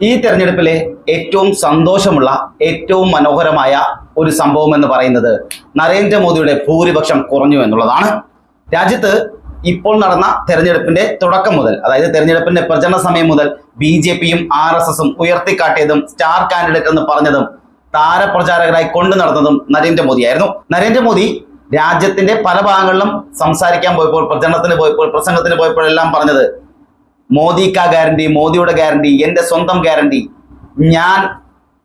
ഈ തെരഞ്ഞെടുപ്പിലെ ഏറ്റവും സന്തോഷമുള്ള ഏറ്റവും മനോഹരമായ ഒരു സംഭവം എന്ന് പറയുന്നത് നരേന്ദ്രമോദിയുടെ ഭൂരിപക്ഷം കുറഞ്ഞു എന്നുള്ളതാണ്. രാജ്യത്ത് ഇപ്പോൾ നടന്ന തെരഞ്ഞെടുപ്പിന്റെ തുടക്കം മുതൽ അതായത് തെരഞ്ഞെടുപ്പിന്റെ പ്രചരണ സമയം മുതൽ ബി ജെ പിയും ആർ എസ് എസും ഉയർത്തിക്കാട്ടിയതും സ്റ്റാർ കാൻഡിഡേറ്റ് എന്ന് പറഞ്ഞതും താരപ്രചാരകരായി കൊണ്ടു നടന്നതും നരേന്ദ്രമോദിയായിരുന്നു. നരേന്ദ്രമോദി രാജ്യത്തിന്റെ പല ഭാഗങ്ങളിലും സംസാരിക്കാൻ പോയപ്പോൾ പ്രചരണത്തിന് പോയപ്പോൾ പ്രസംഗത്തിന് പോയപ്പോഴെല്ലാം പറഞ്ഞത് മോദി കാ ഗ്യാരണ്ടി മോദിയുടെ ഗ്യാരണ്ടി എന്റെ സ്വന്തം ഗ്യാരണ്ടി ഞാൻ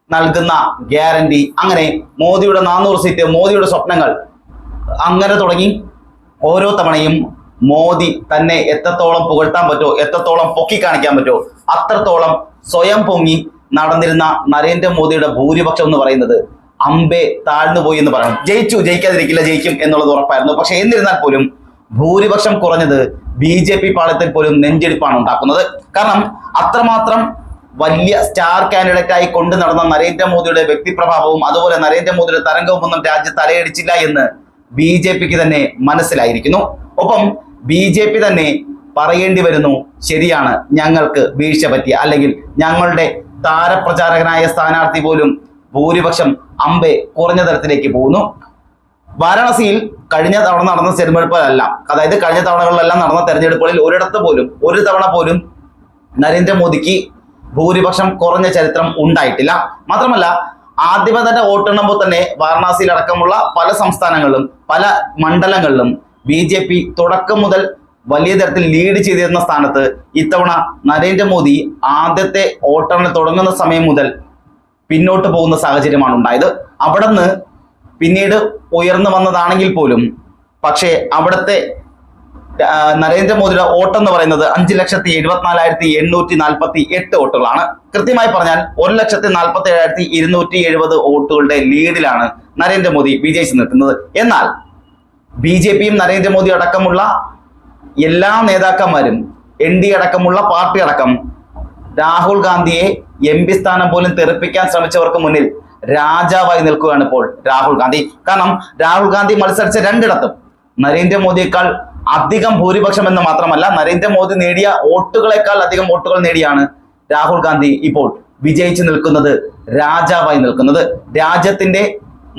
നൽകുന്ന ഗ്യാരണ്ടി അങ്ങനെ മോദിയുടെ നാനൂറ് സീറ്റ് മോദിയുടെ സ്വപ്നങ്ങൾ അങ്ങനെ തുടങ്ങി. ഓരോ തവണയും മോദി തന്നെ എത്രത്തോളം പുകഴ്ത്താൻ പറ്റോ എത്രത്തോളം പൊക്കി കാണിക്കാൻ പറ്റോ അത്രത്തോളം സ്വയം പൊങ്ങി നടന്നിരുന്ന നരേന്ദ്രമോദിയുടെ ഭൂരിപക്ഷം എന്ന് പറയുന്നത് അമ്പെ താഴ്ന്നു പോയി എന്ന് പറയണം. ജയിച്ചു ജയിക്കാതിരിക്കില്ല ജയിക്കും എന്നുള്ളത് ഉറപ്പായിരുന്നു. പക്ഷെ എന്നിരുന്നാൽ പോലും ഭൂരിപക്ഷം കുറഞ്ഞത് ബി ജെ പി പാളയത്തിൽ പോലും നെഞ്ചെടുപ്പാണ് ഉണ്ടാക്കുന്നത്. കാരണം അത്രമാത്രം വലിയ സ്റ്റാർ കാൻഡിഡേറ്റ് ആയി കൊണ്ടു നടന്ന നരേന്ദ്രമോദിയുടെ വ്യക്തിപ്രഭാവവും അതുപോലെ നരേന്ദ്രമോദിയുടെ തരംഗവും ഒന്നും രാജ്യത്ത് തലയടിച്ചില്ല എന്ന് ബി ജെ പിക്ക് തന്നെ മനസ്സിലായിരിക്കുന്നു. ഒപ്പം ബി ജെ പി തന്നെ പറയേണ്ടി വരുന്നു ശരിയാണ് ഞങ്ങൾക്ക് വീഴ്ച പറ്റിയ അല്ലെങ്കിൽ ഞങ്ങളുടെ താരപ്രചാരകനായ സ്ഥാനാർത്ഥി പോലും ഭൂരിപക്ഷം അമ്പെ കുറഞ്ഞ തരത്തിലേക്ക് പോകുന്നു. വാരാണസിയിൽ കഴിഞ്ഞ തവണ നടന്ന തെരഞ്ഞെടുപ്പല്ല അതായത് കഴിഞ്ഞ തവണകളിലെല്ലാം നടന്ന തെരഞ്ഞെടുപ്പുകളിൽ ഒരിടത്ത് പോലും ഒരു തവണ പോലും നരേന്ദ്രമോദിക്ക് ഭൂരിപക്ഷം കുറഞ്ഞ ചരിത്രം ഉണ്ടായിട്ടില്ല. മാത്രമല്ല ആദ്യമേ തന്നെ വോട്ടെണ്ണുമ്പോൾ തന്നെ വാരണാസിയിൽ അടക്കമുള്ള പല സംസ്ഥാനങ്ങളിലും പല മണ്ഡലങ്ങളിലും ബി ജെ പി തുടക്കം മുതൽ വലിയ തരത്തിൽ ലീഡ് ചെയ്തിരുന്ന സ്ഥാനത്ത് ഇത്തവണ നരേന്ദ്രമോദി ആദ്യത്തെ വോട്ടെണ്ണൽ തുടങ്ങുന്ന സമയം മുതൽ പിന്നോട്ട് പോകുന്ന സാഹചര്യമാണ് ഉണ്ടായത്. അവിടെ പിന്നീട് ഉയർന്നു വന്നതാണെങ്കിൽ പോലും പക്ഷേ അവിടുത്തെ നരേന്ദ്രമോദിയുടെ വോട്ട് എന്ന് പറയുന്നത് അഞ്ച് ലക്ഷത്തി എഴുപത്തിനാലായിരത്തി എണ്ണൂറ്റി നാൽപ്പത്തി എട്ട് വോട്ടുകളാണ്. കൃത്യമായി പറഞ്ഞാൽ ഒരു ലക്ഷത്തി നാൽപ്പത്തി ഏഴായിരത്തി ഇരുന്നൂറ്റി എഴുപത് വോട്ടുകളുടെ ലീഡിലാണ് നരേന്ദ്രമോദി വിജയിച്ചു നിൽക്കുന്നത്. എന്നാൽ ബി ജെ പിയും നരേന്ദ്രമോദി അടക്കമുള്ള എല്ലാ നേതാക്കന്മാരും എൻ ഡി അടക്കമുള്ള പാർട്ടി അടക്കം രാഹുൽ ഗാന്ധിയെ എം പി സ്ഥാനം പോലും തെറിപ്പിക്കാൻ ശ്രമിച്ചവർക്ക് മുന്നിൽ രാജാവായി നിൽക്കുകയാണ് ഇപ്പോൾ രാഹുൽ ഗാന്ധി. കാരണം രാഹുൽ ഗാന്ധി മത്സരിച്ച രണ്ടിടത്തും നരേന്ദ്രമോദിയേക്കാൾ അധികം ഭൂരിപക്ഷം എന്ന് മാത്രമല്ല നരേന്ദ്രമോദി നേടിയ വോട്ടുകളെക്കാൾ അധികം വോട്ടുകൾ നേടിയാണ് രാഹുൽ ഗാന്ധി ഇപ്പോൾ വിജയിച്ചു നിൽക്കുന്നത് രാജാവായി നിൽക്കുന്നത്. രാജ്യത്തിന്റെ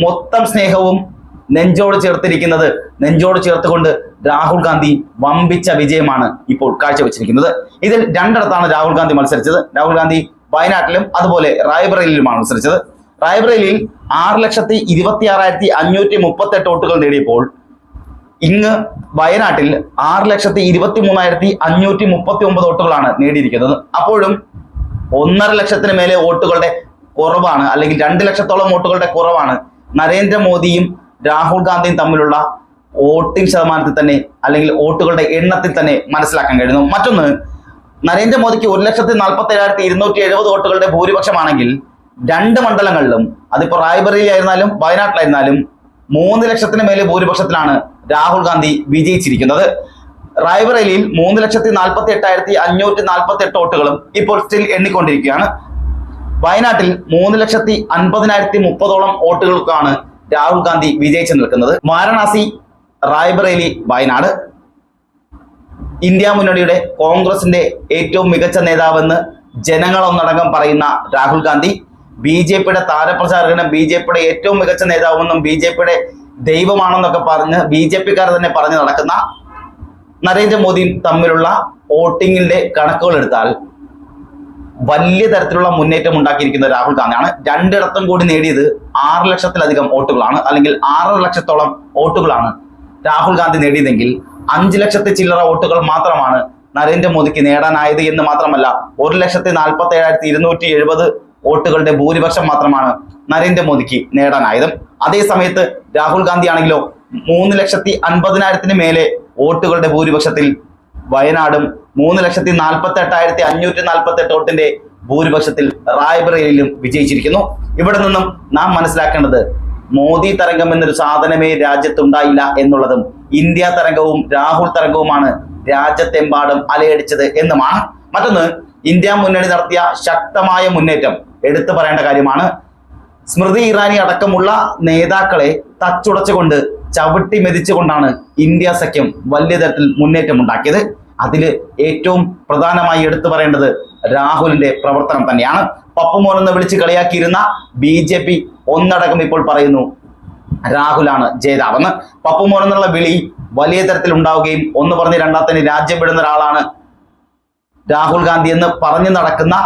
മൊത്തം സ്നേഹവും നെഞ്ചോട് ചേർത്തിരിക്കുന്നത് നെഞ്ചോട് ചേർത്തുകൊണ്ട് രാഹുൽ ഗാന്ധി വമ്പിച്ച വിജയമാണ് ഇപ്പോൾ കാഴ്ചവെച്ചിരിക്കുന്നത്. ഇതിൽ രണ്ടിടത്താണ് രാഹുൽ ഗാന്ധി മത്സരിച്ചത്. രാഹുൽ ഗാന്ധി വയനാട്ടിലും അതുപോലെ റായ്ബറേലിയിലുമാണ് മത്സരിച്ചത്. റായ്ബറേലിയിൽ ആറ് ലക്ഷത്തി ഇരുപത്തി ആറായിരത്തി അഞ്ഞൂറ്റി മുപ്പത്തി എട്ട് വോട്ടുകൾ നേടിയപ്പോൾ ഇങ്ങ് വയനാട്ടിൽ ആറ് ലക്ഷത്തി ഇരുപത്തി മൂന്നായിരത്തി അഞ്ഞൂറ്റി മുപ്പത്തി ഒമ്പത് വോട്ടുകളാണ് നേടിയിരിക്കുന്നത്. അപ്പോഴും ഒന്നര ലക്ഷത്തിന് മേലെ വോട്ടുകളുടെ കുറവാണ് അല്ലെങ്കിൽ രണ്ട് ലക്ഷത്തോളം വോട്ടുകളുടെ കുറവാണ് നരേന്ദ്രമോദിയും രാഹുൽ ഗാന്ധിയും തമ്മിലുള്ള വോട്ടിംഗ് ശതമാനത്തിൽ തന്നെ അല്ലെങ്കിൽ വോട്ടുകളുടെ എണ്ണത്തിൽ തന്നെ മനസ്സിലാക്കാൻ കഴിയുന്നു. മറ്റൊന്ന് നരേന്ദ്രമോദിക്ക് ഒരു ലക്ഷത്തി നാൽപ്പത്തി ഏഴായിരത്തി ഇരുന്നൂറ്റി എഴുപത് വോട്ടുകളുടെ ഭൂരിപക്ഷമാണെങ്കിൽ രണ്ട് മണ്ഡലങ്ങളിലും അതിപ്പോ റായ്ബറേലിയായിരുന്നാലും വയനാട്ടിലായിരുന്നാലും മൂന്ന് ലക്ഷത്തിന് മേലെ ഭൂരിപക്ഷത്തിലാണ് രാഹുൽ ഗാന്ധി വിജയിച്ചിരിക്കുന്നത്. റായ്ബറേലിയിൽ മൂന്ന് ലക്ഷത്തി നാൽപ്പത്തി എട്ടായിരത്തി അഞ്ഞൂറ്റി നാൽപ്പത്തി എട്ട് വോട്ടുകളും ഇപ്പോൾ സ്റ്റിൽ എണ്ണിക്കൊണ്ടിരിക്കുകയാണ്. വയനാട്ടിൽ മൂന്ന് ലക്ഷത്തി അൻപതിനായിരത്തി മുപ്പതോളം വോട്ടുകൾക്കാണ് രാഹുൽ ഗാന്ധി വിജയിച്ചു നിൽക്കുന്നത്. വാരണാസി റായ്ബറേലി വയനാട്. ഇന്ത്യ മുന്നണിയുടെ കോൺഗ്രസിന്റെ ഏറ്റവും മികച്ച നേതാവെന്ന് ജനങ്ങളൊന്നടങ്കം പറയുന്ന രാഹുൽ ഗാന്ധി. ബി ജെ പിയുടെ താരപ്രചാരകനും ബി ജെ പിയുടെ ഏറ്റവും മികച്ച നേതാവെന്നും ബി ജെ പിയുടെ ദൈവമാണെന്നൊക്കെ പറഞ്ഞ് ബി ജെ പിക്കാർ തന്നെ പറഞ്ഞു നടക്കുന്ന നരേന്ദ്രമോദിയും തമ്മിലുള്ള വോട്ടിങ്ങിന്റെ കണക്കുകൾ എടുത്താൽ വലിയ തരത്തിലുള്ള മുന്നേറ്റം ഉണ്ടാക്കിയിരിക്കുന്ന രാഹുൽ ഗാന്ധിയാണ്. രണ്ടിടത്തും കൂടി നേടിയത് ആറ് ലക്ഷത്തിലധികം വോട്ടുകളാണ് അല്ലെങ്കിൽ ആറര ലക്ഷത്തോളം വോട്ടുകളാണ് രാഹുൽ ഗാന്ധി നേടിയതെങ്കിൽ അഞ്ച് ലക്ഷത്തി ചില്ലറ വോട്ടുകൾ മാത്രമാണ് നരേന്ദ്രമോദിക്ക് നേടാനായത് എന്ന് മാത്രമല്ല ഒരു ലക്ഷത്തി നാൽപ്പത്തി ഏഴായിരത്തി ഇരുന്നൂറ്റി എഴുപത് വോട്ടുകളുടെ ഭൂരിപക്ഷം മാത്രമാണ് നരേന്ദ്രമോദിക്ക് നേടാനായത് അതേസമയത്ത് രാഹുൽ ഗാന്ധി ആണെങ്കിലോ മൂന്ന് ലക്ഷത്തി അൻപതിനായിരത്തിന് മേലെ വോട്ടുകളുടെ ഭൂരിപക്ഷത്തിൽ വയനാടും മൂന്ന് ലക്ഷത്തി നാൽപ്പത്തി എട്ടായിരത്തി അഞ്ഞൂറ്റി നാൽപ്പത്തി എട്ട് വോട്ടിന്റെ ഭൂരിപക്ഷത്തിൽ റായ്ബറേലിയിലും വിജയിച്ചിരിക്കുന്നു. ഇവിടെ നിന്നും നാം മനസ്സിലാക്കേണ്ടത് മോദി തരംഗം എന്നൊരു സാധനമേ രാജ്യത്തുണ്ടായില്ല എന്നുള്ളതും ഇന്ത്യ തരംഗവും രാഹുൽ തരംഗവുമാണ് രാജ്യത്തെമ്പാടും അലയടിച്ചത് എന്നുമാണ്. മറ്റൊന്ന് ഇന്ത്യ മുന്നണി നടത്തിയ ശക്തമായ മുന്നേറ്റം എടുത്തു പറയേണ്ട കാര്യമാണ്. സ്മൃതി ഇറാനി അടക്കമുള്ള നേതാക്കളെ തച്ചുടച്ചുകൊണ്ട് ചവിട്ടി മെതിച്ചുകൊണ്ടാണ് ഇന്ത്യ സഖ്യം വലിയ തരത്തിൽ മുന്നേറ്റം ഉണ്ടാക്കിയത് അതിൽ ഏറ്റവും പ്രധാനമായി എടുത്തു പറയേണ്ടത് രാഹുലിന്റെ പ്രവർത്തനം തന്നെയാണ്. പപ്പുമോൻ എന്ന് വിളിച്ച് കളിയാക്കിയിരുന്ന ബി ജെ പി ഒന്നടക്കം ഇപ്പോൾ പറയുന്നു രാഹുലാണ് ജേതാവെന്ന്. പപ്പുമോൻ എന്നുള്ള വിളി വലിയ തരത്തിൽ ഉണ്ടാവുകയും ഒന്ന് പറഞ്ഞ് രണ്ടാമത്തിന് രാജ്യം വിടുന്ന ഒരാളാണ് രാഹുൽ ഗാന്ധി എന്ന് പറഞ്ഞു നടക്കുന്ന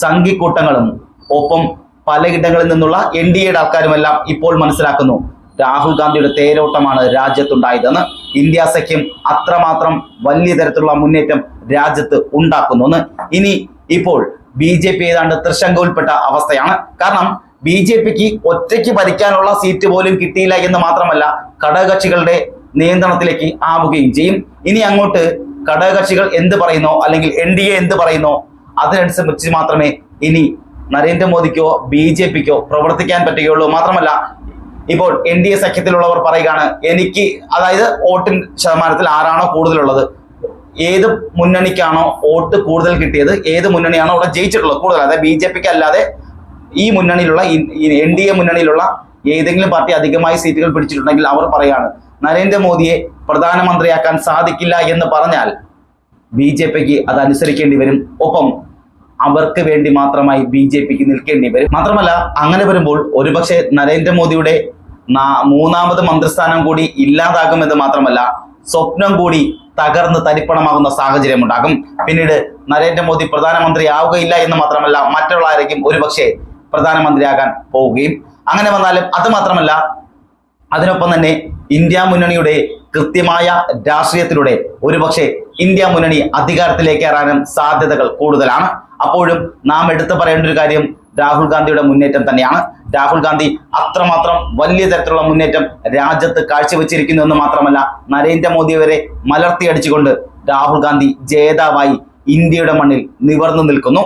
സംഘിക്കൂട്ടങ്ങളും ഒപ്പം പലയിടങ്ങളിൽ നിന്നുള്ള എൻ ഡി എയുടെ ആൾക്കാരുമെല്ലാം ഇപ്പോൾ മനസ്സിലാക്കുന്നു. രാഹുൽ ഗാന്ധിയുടെ തേരോട്ടമാണ് രാജ്യത്തുണ്ടായതെന്ന് ഇന്ത്യ സഖ്യം അത്രമാത്രം വലിയ തരത്തിലുള്ള മുന്നേറ്റം രാജ്യത്ത് ഉണ്ടാക്കുന്നു ഇനി ഇപ്പോൾ ബി ജെ പി ഏതാണ്ട് തൃശങ്ക ഉൾപ്പെട്ട അവസ്ഥയാണ്. കാരണം ബി ജെ പിക്ക് ഒറ്റയ്ക്ക് ഭരിക്കാനുള്ള സീറ്റ് പോലും കിട്ടിയില്ല എന്ന് മാത്രമല്ല ഘടകകക്ഷികളുടെ നിയന്ത്രണത്തിലേക്ക് ആവുകയും ചെയ്യും. ഇനി അങ്ങോട്ട് ഘടകകക്ഷികൾ എന്ത് പറയുന്നോ അല്ലെങ്കിൽ എൻ ഡി എ എന്ത് പറയുന്നോ അതിനനുസരിച്ച് മാത്രമേ ഇനി നരേന്ദ്രമോദിക്കോ ബി ജെ പിക്കോ പ്രവർത്തിക്കാൻ പറ്റുകയുള്ളൂ മാത്രമല്ല ഇപ്പോൾ എൻ ഡി എ സഖ്യത്തിലുള്ളവർ പറയുകയാണ് എനിക്ക് അതായത് വോട്ടിൻ ശതമാനത്തിൽ ആരാണോ കൂടുതലുള്ളത് ഏത് മുന്നണിക്കാണോ വോട്ട് കൂടുതൽ കിട്ടിയത് ഏത് മുന്നണിയാണോ അവിടെ ജയിച്ചിട്ടുള്ളത് കൂടുതൽ അതായത് ബി ജെ പിക്ക് അല്ലാതെ ഈ മുന്നണിയിലുള്ള എൻ ഡി എ മുന്നണിയിലുള്ള ഏതെങ്കിലും പാർട്ടി അധികമായി സീറ്റുകൾ പിടിച്ചിട്ടുണ്ടെങ്കിൽ അവർ പറയാണ് നരേന്ദ്രമോദിയെ പ്രധാനമന്ത്രിയാക്കാൻ സാധിക്കില്ല എന്ന് പറഞ്ഞാൽ ബി ജെ പിക്ക് അത് അനുസരിക്കേണ്ടി വരും. ഒപ്പം അവർക്ക് വേണ്ടി മാത്രമായി ബി ജെ പിക്ക് നിൽക്കേണ്ടി വരും. മാത്രമല്ല അങ്ങനെ വരുമ്പോൾ ഒരുപക്ഷെ നരേന്ദ്രമോദിയുടെ മൂന്നാമത് മന്ത്രിസ്ഥാനം കൂടി ഇല്ലാതാകുമെന്ന് മാത്രമല്ല സ്വപ്നം കൂടി തകർന്ന് തരിപ്പണമാകുന്ന സാഹചര്യം ഉണ്ടാകും. പിന്നീട് നരേന്ദ്രമോദി പ്രധാനമന്ത്രി ആവുകയില്ല എന്ന് മാത്രമല്ല മറ്റുള്ള ആരെങ്കിലും ഒരുപക്ഷെ പ്രധാനമന്ത്രിയാകാൻ പോവുകയും. അങ്ങനെ വന്നാലും അത് മാത്രമല്ല അതിനൊപ്പം തന്നെ ഇന്ത്യ മുന്നണിയുടെ കൃത്യമായ രാഷ്ട്രീയത്തിലൂടെ ഒരുപക്ഷെ ഇന്ത്യ മുന്നണി അധികാരത്തിലേക്ക് കയറാനും സാധ്യതകൾ കൂടുതലാണ്. അപ്പോഴും നാം എടുത്തു പറയേണ്ട ഒരു കാര്യം രാഹുൽ ഗാന്ധിയുടെ മുന്നേറ്റം തന്നെയാണ്. രാഹുൽ ഗാന്ധി അത്രമാത്രം വലിയ തരത്തിലുള്ള മുന്നേറ്റം രാജ്യത്ത് കാഴ്ചവെച്ചിരിക്കുന്നു എന്ന് മാത്രമല്ല നരേന്ദ്രമോദി വരെ മലർത്തിയടിച്ചുകൊണ്ട് രാഹുൽ ഗാന്ധി ജേതാവായി ഇന്ത്യയുടെ മണ്ണിൽ നിവർന്നു നിൽക്കുന്നു.